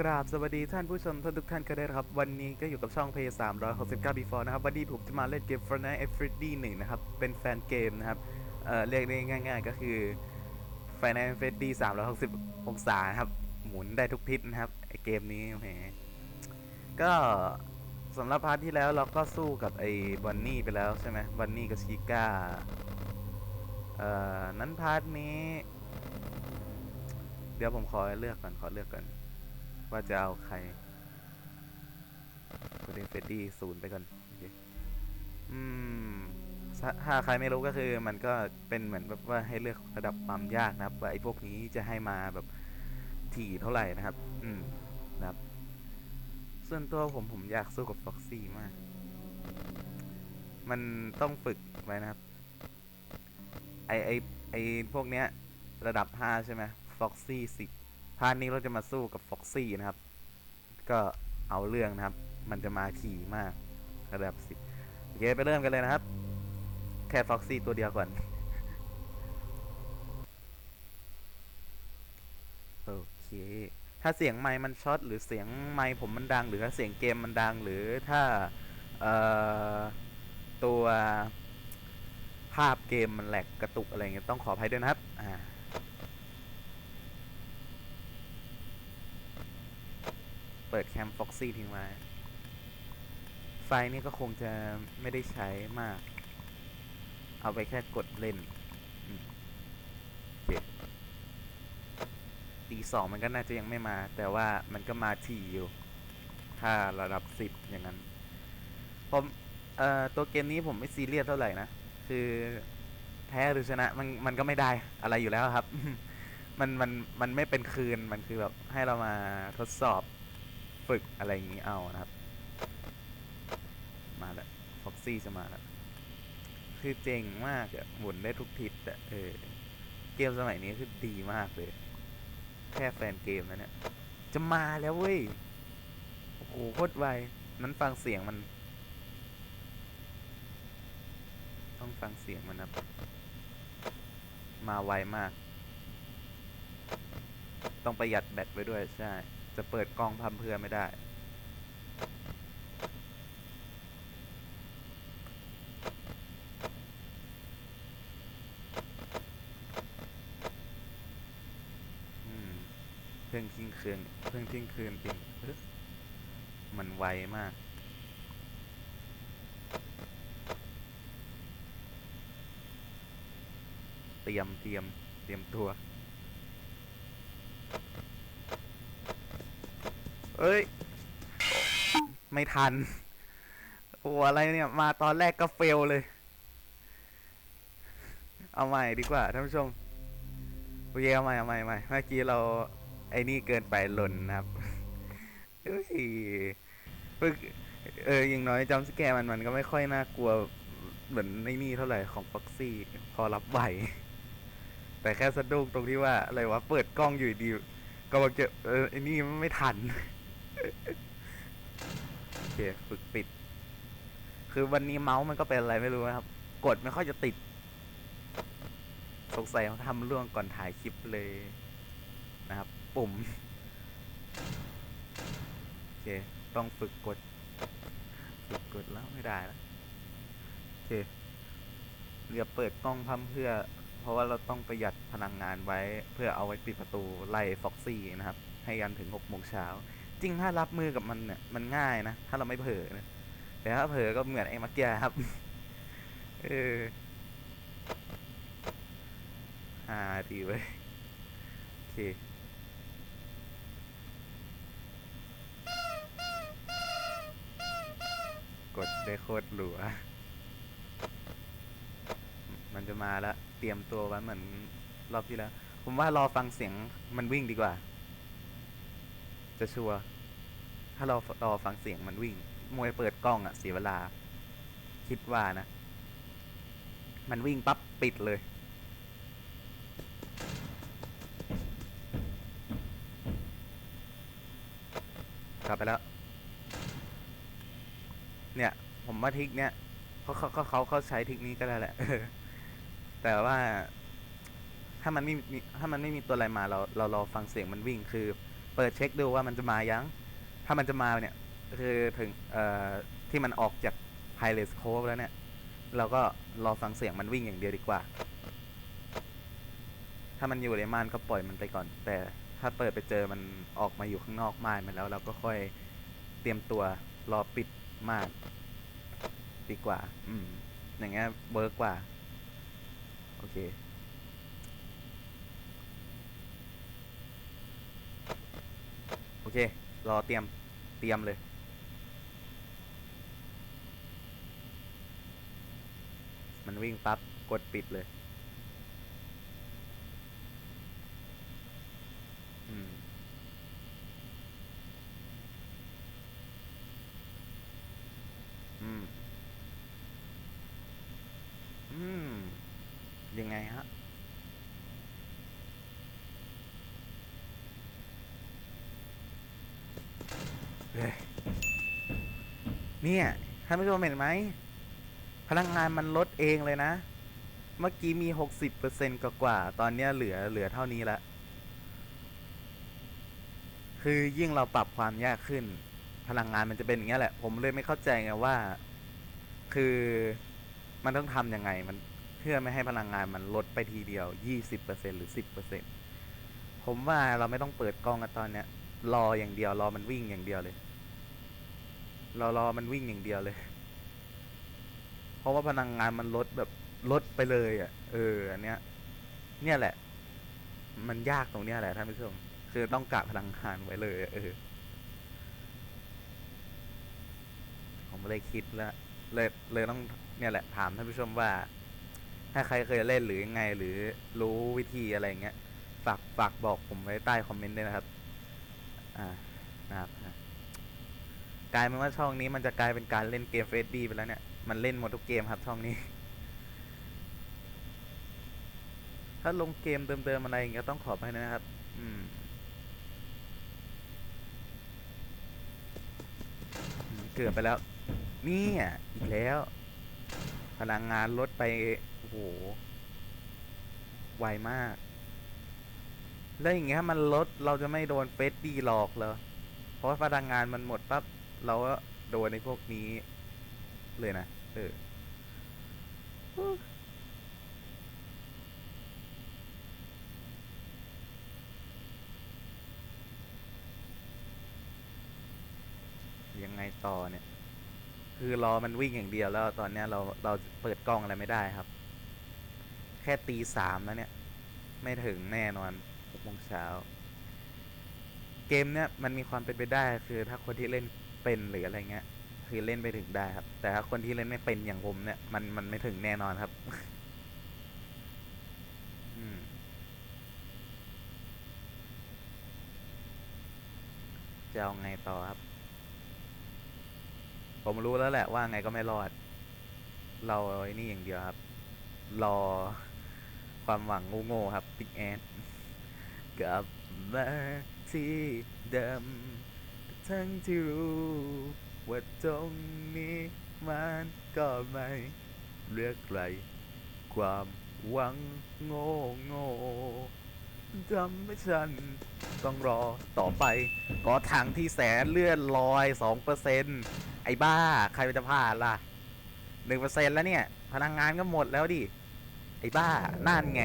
กราบสวัสดีท่านผู้ชมทุกท่านกันด้วยครับ วันนี้ก็อยู่กับช่อง Play 369 Before นะครับ วันนี้ผมจะมาเล่นเกม Fortnite F r e d d y 1นะครับ เป็นแฟนเกมนะครับ เอ่อ เรียกได้ง่าย ๆ ก็คือ Final Freddy 360องศานะครับ หมุนได้ทุกทิศนะครับ ไอเกมนี้แหมก็สำหรับพาร์ทที่แล้วเราก็สู้กับไอ้บอนนี่ไปแล้วใช่ไหมบอนนี่กับชิก้า เอ่อ นั้นพาร์ทนี้ เดี๋ยวผมขอเลือกก่อน ขอเลือกก่อน ว่าจะเอาใครก็เดนเฟดดี้ศูนย์ไปก่อนอืมถ้าใครไม่รู้ก็คือมันก็เป็นเหมือนแบบว่าให้เลือกระดับความยากนะครับว่าไอ้พวกนี้จะให้มาแบบถี่เท่าไหร่นะครับ อืมนะครับ ส่วนตัวผมผมอยากสู้กับฟ็อกซี่มาก มันต้องฝึกไว้นะครับ ไอไอไอพวกเนี้ย ระดับ5ใช่ไหมฟ็อกซี่สิพาร์ทนี้เราจะมาสู้กับฟ็อกซี่นะครับ ก็เอาเรื่องนะครับ มันจะมาขี่มากระดับ10โอเคไปเริ่มกันเลยนะครับ แค่ฟ็อกซี่ตัวเดียวก่อนโอเค ถ้าเสียงไมค์มันช็อตหรือเสียงไมค์ผมมันดัง หรือถ้าเสียงเกมมันดัง หรือถ้าตัวภาพเกมมันแหลกกระตุกอะไรเงี้ยต้องขออภัยด้วยนะครับ อ่า เปิดแคมฟ็อกซี่ทิ้งไว้ไฟนี่ก็คงจะไม่ได้ใช้มาก เอาไปแค่กดเล่นอืมโอเคตีสองมันก็น่าจะยังไม่มา แต่ว่ามันก็มาทีอยู่ ถ้าระดับสิบอย่างนั้นผมเอ่อตัวเกมนี้ผมไม่ซีเรียสเท่าไหร่นะ คือแพ้หรือชนะมันมันก็ไม่ได้อะไรอยู่แล้วครับ มันมันมันไม่เป็นคืนมันคือแบบให้เรามาทดสอบ ฝึกอะไรอย่างนี้เอานะครับ มาแล้วฟ็อกซี่จะมาแล้วคือเจ๋งมากอะหมุนได้ทุกทิศอะเออ เกมสมัยนี้คือดีมากเลย แค่แฟนเกมนะเนี่ย จะมาแล้วเว้ย โอ้โหโคตรไว นั้นฟังเสียงมัน ต้องฟังเสียงมันนะมาไวมาก ต้องประหยัดแบตไว้ด้วยใช่ จะเปิดกล้องพัมเพื่อไม่ได้ อืม เพิ่งทิ้งคืน เพิ่งทิ้งคืนจริงมันไวมากเตรียมเตรียมเตรียมตัว เอ้ย ไม่ทัน โอ้อะไรเนี่ย มาตอนแรกก็เฟลเลย เอาใหม่ดีกว่าท่านผู้ชมโอเคเอาใหม่เอาใหม่ใหม่เมื่อกี้เราไอ้นี่เกินไปหล่นนะครับเอ้ยเพิ่งเอออย่างน้อยจำสแกร์มันมันก็ไม่ค่อยน่ากลัวเหมือนไอ้นี่เท่าไหร่ของฟ็อกซี่พอรับไหวแต่แค่สะดุ้งตรงที่ว่าอะไรวะเปิดกล้องอยู่ดีก็มาเจอเออไอ้นี่ไม่ทัน โอเคฝึกปิด คือวันนี้เมาส์มันก็เป็นอะไรไม่รู้นะครับ กดไม่ค่อยจะติด สงสัยเขาทำเรื่องก่อนถ่ายคลิปเลยนะครับ ปุ่ม โอเค ต้องฝึกกด ฝึกกดแล้วไม่ได้แล้วโอเคเรือเปิดกล้องพัมเพื่อ เพราะว่าเราต้องประหยัดพลังงานไว้ เพื่อเอาไว้ปิดประตูไล่ฟ็อกซี่นะครับ ให้ยันถึงหกโมงเช้า จริงถ้ารับมือกับมันเนี่ยมันง่ายนะถ้าเราไม่เผลอนะแต่ถ้าเผลอก็เหมือนไอ้มักกี้ครับเอออ่าดีเว้ยโอเคกดได้โคตรหลัว มันจะมาแล้ว เตรียมตัวไว้เหมือนรอบที่แล้ว ผมว่ารอฟังเสียงมันวิ่งดีกว่า จะชัวร์ถ้าเรารอฟังเสียงมันวิ่ง มวยเปิดกล้องอะเสียเวลา คิดว่านะ มันวิ่งปั๊บปิดเลย กลับไปแล้ว เนี่ย ผมว่าทิกเนี่ยเขาเขาเขาเขาใช้ทิกนี้ก็ได้แหละแต่ว่าถ้ามันไม่มีถ้ามันไม่มีตัวอะไรมาเราเรารอฟังเสียงมันวิ่งคือ เปิดเช็คดูว่ามันจะมายัง ถ้ามันจะมาเนี่ยคือถึงเอ่อที่มันออกจากไฮเลสโคฟแล้วเนี่ย เราก็รอฟังเสียงมันวิ่งอย่างเดียวดีกว่า ถ้ามันอยู่ในม่านก็ปล่อยมันไปก่อน แต่ถ้าเปิดไปเจอมันออกมาอยู่ข้างนอกม่านมันแล้วเราก็ค่อยเตรียมตัวรอปิดม่านดีกว่า อืม อย่างเงี้ยเบิร์กกว่า โอเค โอ เค รอเตรียม เตรียมเลย มันวิ่งปั๊บ กดปิดเลย อืม อืม อืม ยังไงฮะ เนี่ยท่านผู้ชมเห็นไหม พลังงานมันลดเองเลยนะ เมื่อกี้มีหกสิบเปอร์เซ็นต์กว่า ตอนเนี้ยเหลือเหลือเท่านี้ละ คือยิ่งเราปรับความยากขึ้น พลังงานมันจะเป็นอย่างเงี้ยแหละ ผมเลยไม่เข้าใจไงว่า คือมันต้องทำยังไงมันเพื่อไม่ให้พลังงานมันลดไปทีเดียวยี่สิบเปอร์เซ็นหรือสิบเปอร์เซ็นผมว่าเราไม่ต้องเปิดกล้องกันตอนเนี้ย รออย่างเดียว รอมันวิ่งอย่างเดียวเลยรอรอมันวิ่งอย่างเดียวเลย เพราะว่าพลังงานมันลดแบบลดไปเลยอะ เออ อันเนี้ย เนี่ยแหละ มันยากตรงเนี้ยแหละท่านผู้ชม คือต้องกะพลังงานไว้เลยอเออ ผมเลยคิดแล้วเลยเลยต้องเนี่ยแหละ ถามท่านผู้ชมว่า ถ้าใครเคยเล่นหรือยังไง หรือรู้วิธีอะไรเงี้ย ฝากฝากบอกผมไว้ใต้คอมเมนต์ด้วยนะครับ อ่านะครับกลายเป็นว่าช่องนี้มันจะกลายเป็นการเล่นเกมเฟสดี้ไปแล้วเนี่ย มันเล่นหมดทุกเกมครับช่องนี้ ถ้าลงเกมเดิมๆอะไรอย่างเงี้ยต้องขอไปนะครับ อืมเกือบไปแล้ว นี่ยอีกแล้ว พลังงานลดไป โอ้โห ไวมาก แล้วอย่างเงี้ยมันลดเราจะไม่โดนเฟสดีหลอกเหรอเพราะว่าพลังงานมันหมดปั๊บเราก็โดนในพวกนี้เลยนะเออยังไงต่อเนี่ย คือรอมันวิ่งอย่างเดียวแล้วตอนเนี้ยเราเราเปิดกล้องอะไรไม่ได้ครับ แค่ตีสามแล้วเนี่ย ไม่ถึงแน่นอน หกโมงเช้า เกมเนี้ยมันมีความเป็นไปได้คือถ้าคนที่เล่นเป็นหรืออะไรเงี้ย คือเล่นไปถึงได้ครับ แต่ถ้าคนที่เล่นไม่เป็นอย่างผมเนี่ยมันมันไม่ถึงแน่นอนครับ อืม จะเอาไงต่อครับ ผมรู้แล้วแหละว่าไงก็ไม่รอด เราไอ้นี่อย่างเดียวครับ รอความหวังโง่ๆครับ ปิกแอน กลับมาที่เดิมทั้งที่รู้ว่าตรงนี้มันก็ไม่เลือกไกล ความหวังโง่โง่ทำให้ฉันต้องรอต่อไป ก็ทางที่แสนเลื่อนลอยสองเปอร์เซ็นไอ้บ้า ใครจะพลาดล่ะหนึ่งเปอร์เซ็นแล้วเนี่ย พลังงานก็หมดแล้วดิ ไอ้บ้า นั่นไง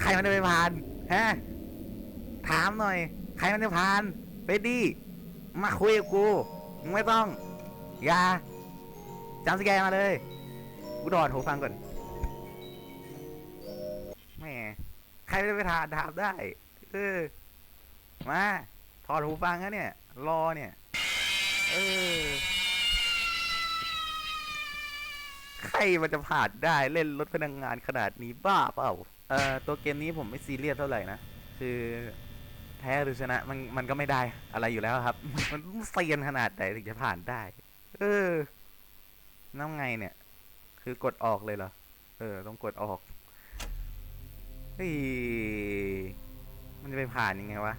ใครมันจะไปผ่าน ฮะถามหน่อย ใครมันจะผ่านเฟดดี้มาคุยกับกูไม่ต้อง อย่าจำสแกนมาเลย กูดอดหูฟังก่อนแหมใครไม่ไปถามถามได้ เออ มา ถอดหูฟังนะเนี่ย รอเนี่ย เออ ใครมันจะผ่านได้เล่นรถพลังงานขนาดนี้บ้าเปล่า เอ่อตัวเกมนี้ผมไม่ซีเรียสเท่าไหร่นะ คือแพ้หรือชนะมันมันก็ไม่ได้อะไรอยู่แล้วครับ มันเซียนขนาดไหนถึงจะผ่านได้ เออน้ำไงเนี่ย คือกดออกเลยเหรอ เออ ต้องกดออกเฮ้ยมันจะไปผ่านยังไงวะ